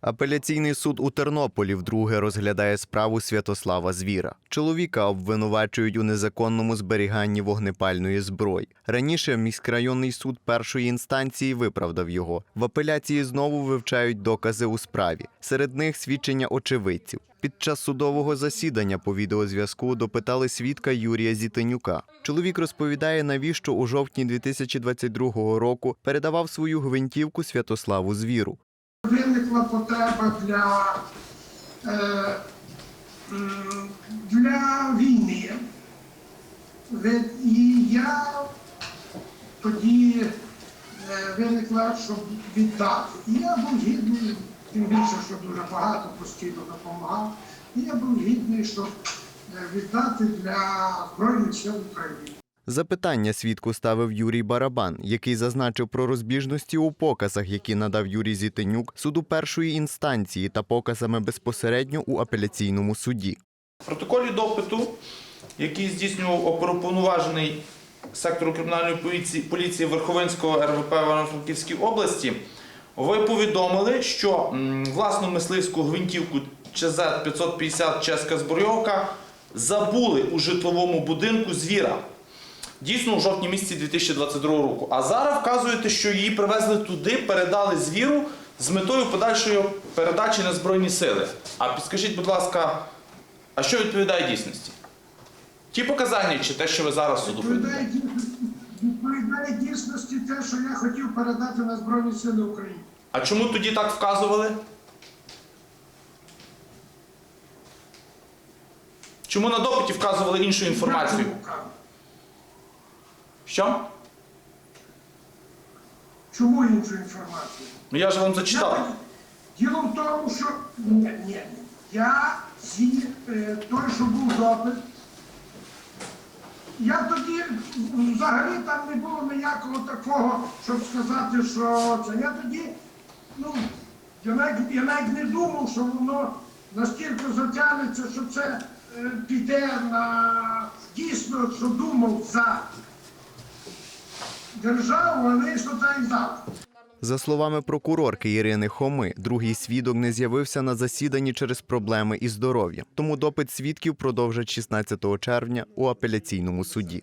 Апеляційний суд у Тернополі вдруге розглядає справу Святослава Звіра. Чоловіка обвинувачують у незаконному зберіганні вогнепальної зброї. Раніше міськрайонний суд першої інстанції виправдав його. В апеляції знову вивчають докази у справі. Серед них свідчення очевидців. Під час судового засідання по відеозв'язку допитали свідка Юрія Зітенюка. Чоловік розповідає, навіщо у жовтні 2022 року передавав свою гвинтівку Святославу Звіру. Виникла потреба для, е, для війни. І я тоді е, виникла, щоб віддати. І я був гідний, тим більше, що дуже багато постійно допомагав. І я був гідний, щоб е, віддати для Збройних сил України. Запитання свідку ставив Юрій Барабан, який зазначив про розбіжності у показах, які надав Юрій Зітенюк суду першої інстанції та показами безпосередньо у апеляційному суді. В протоколі допиту, який здійснював оперуповноважений сектору кримінальної поліції, поліції Верховинського РВП Івано-Франківській області, ви повідомили, що власну мисливську гвинтівку ЧЗ-550 Чеська збройовка забули у житловому будинку звіра. Дійсно, у жовтні місяці 2022 року. А зараз вказуєте, що її привезли туди, передали звіру з метою подальшої передачі на Збройні сили. А підскажіть, будь ласка, а що відповідає дійсності? Ті показання чи те, що ви зараз суду Відповідає дійсності, відповідає дійсності те, що я хотів передати на Збройні Сили України. А чому тоді так вказували? Чому на допиті вказували іншу інформацію? Що? Чому іншу інформацію? Ну я ж вам зачитав. Я- Діло в тому, що ні, ні, я ці, е, той, що був допит, я тоді взагалі там не було ніякого такого, щоб сказати, що це. Я тоді, ну, я навіть, я навіть не думав, що воно настільки затягнеться, що це е, піде на дійсно, що думав за державу, вони так. За словами прокурорки Ірини Хоми, другий свідок не з'явився на засіданні через проблеми із здоров'ям. Тому допит свідків продовжать 16 червня у апеляційному суді.